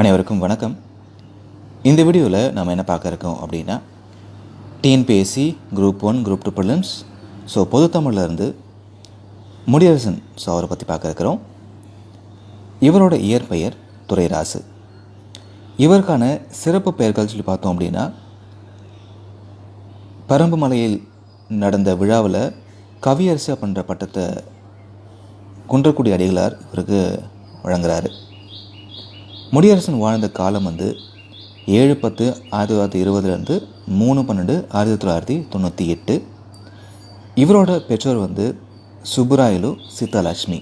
அனைவருக்கும் வணக்கம். இந்த வீடியோவில் நம்ம என்ன பார்க்க இருக்கோம் அப்படின்னா TNPSC group one group two prelims so பொது இருந்து முடியரசன் ஸோ அவரை பற்றி பார்க்க இருக்கிறோம். இவரோட இயற்பெயர் துரைராசு. இவருக்கான சிறப்பு பெயர்கள் சொல்லி பார்த்தோம் அப்படின்னா பரம்பு மலையில் நடந்த விழாவில் கவியரசு அப்படின்ற பட்டத்தை குன்றக்குடி அடிகளார் இவருக்கு வழங்குறாரு. முடியரசன் வாழ்ந்த காலம் வந்து ஏழு பத்து ஆயிரத்தி தொள்ளாயிரத்தி இருபதுலேருந்து மூணு பன்னெண்டு ஆயிரத்தி தொள்ளாயிரத்தி தொண்ணூற்றி எட்டு. இவரோட பெற்றோர் வந்து சுப்புராயலு சீதாலட்சுமி.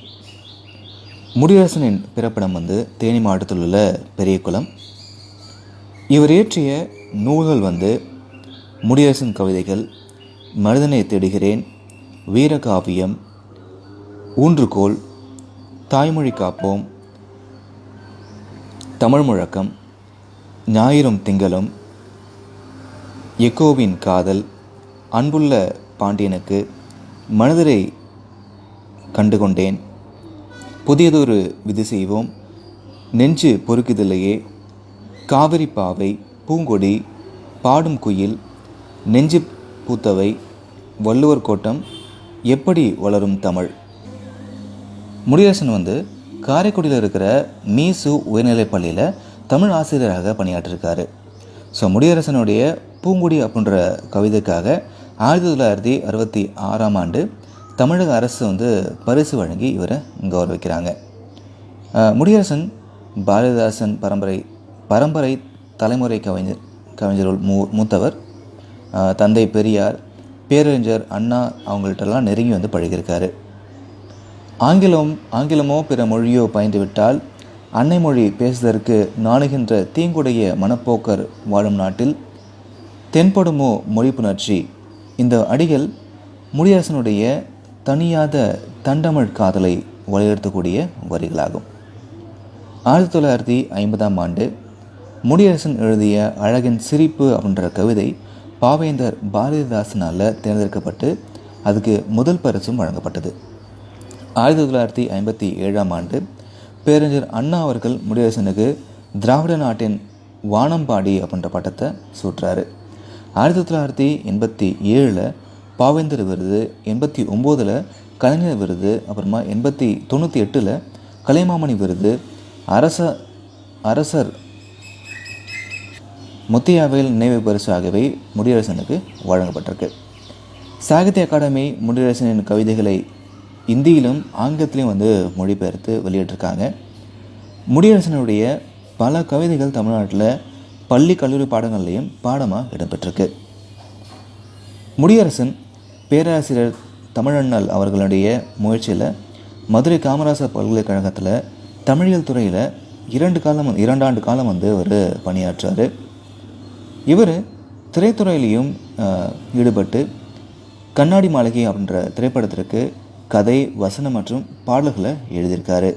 முடியரசனின் பிறப்பிடம் வந்து தேனி மாவட்டத்தில் உள்ள பெரியகுளம். இவர் இயற்றிய நூல்கள் வந்து முடியரசன் கவிதைகள் மனிதனை தேடுகிறேன் வீரகாவியம் ஊன்றுகோல் தாய்மொழி காப்போம் தமிழ் முழக்கம் ஞாயிறும் திங்களும் எக்கோவின் காதல் அன்புள்ள பாண்டியனுக்கு மனிதரை கண்டுகொண்டேன். புதியதொரு விதி செய்வோம். நெஞ்சு பொறுக்குதில்லையே. காவிரி பாவை பூங்கொடி பாடும் குயில் நெஞ்சு பூத்தவை வள்ளுவர் கோட்டம் எப்படி வளரும் தமிழ்? முடியரசன் வந்து காரைக்குடியில் இருக்கிற மீசு உயர்நிலைப் பள்ளியில் தமிழ் ஆசிரியராக பணியாற்றிருக்காரு. ஸோ முடியரசனுடைய பூங்குடி அப்படின்ற கவிதைக்காக ஆயிரத்தி தொள்ளாயிரத்தி அறுபத்தி ஆறாம் ஆண்டு தமிழக அரசு வந்து பரிசு வழங்கி இவரை கௌரவிக்கிறாங்க. முடியரசன் பாரதிதாசன் பரம்பரை பரம்பரை தலைமுறை கவிஞர் கவிஞருள் மூ மூத்தவர். தந்தை பெரியார் பேரறிஞர் அண்ணா அவங்கள்ட்டெல்லாம் நெருங்கி வந்து பழகியிருக்காரு. ஆங்கிலம் ஆங்கிலமோ பிற மொழியோ பயின்றுவிட்டால் அன்னை மொழி பேசுவதற்கு நாணுகின்ற தீங்குடைய மனப்போக்கர் வாழும் நாட்டில் தென்படுமோ மொழி புணர்ச்சி? இந்த அடிகள் முடியரசனுடைய தனியாத தண்டமிழ் காதலை வலியுறுத்தக்கூடிய வரிகளாகும். ஆயிரத்தி தொள்ளாயிரத்தி ஐம்பதாம் ஆண்டு முடியரசன் எழுதிய அழகின் சிரிப்பு அப்படின்ற கவிதை பாவேந்தர் பாரதிதாசனால் தேர்ந்தெடுக்கப்பட்டு அதுக்கு முதல் பரிசும் வழங்கப்பட்டது. ஆயிரத்தி தொள்ளாயிரத்தி ஐம்பத்தி ஏழாம் ஆண்டு பேரறிஞர் அண்ணா அவர்கள் முடியரசனுக்கு திராவிட நாட்டின் வானம்பாடி அப்படின்ற பட்டத்தை சூட்டுறாரு. ஆயிரத்தி தொள்ளாயிரத்தி எண்பத்தி ஏழில் பாவேந்தர் விருது எண்பத்தி ஒம்போதில் கலைஞர் விருது அப்புறமா எண்பத்தி தொண்ணூற்றி எட்டில் கலைமாமணி விருது அரச அரசர் முத்தியாவேல் நினைவு பரிசு ஆகியவை முடியரசனுக்கு வழங்கப்பட்டிருக்கு. சாகித்ய அகாடமி முடியரசனின் கவிதைகளை இந்தியிலும் ஆங்கிலத்திலையும் வந்து மொழிபெயர்த்து வெளியிட்டிருக்காங்க. முடியரசனுடைய பல கவிதைகள் தமிழ்நாட்டில் பள்ளி கல்லூரி பாடங்கள்லையும் பாடமாக இடம்பெற்றிருக்கு. முடியரசன் பேராசிரியர் தமிழண்ணல் அவர்களுடைய முயற்சியில் மதுரை காமராசர் பல்கலைக்கழகத்தில் தமிழியல் துறையில் இரண்டு காலம் இரண்டாண்டு காலம் வந்து அவர் பணியாற்றார். இவர் திரைத்துறையிலையும் ஈடுபட்டு கண்ணாடி மாளிகை அப்படின்ற திரைப்படத்திற்கு கதை வசனம் மற்றும் பாடல்களை எழுதியிருக்காரு.